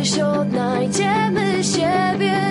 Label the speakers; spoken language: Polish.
Speaker 1: Kiedyś odnajdziemy siebie,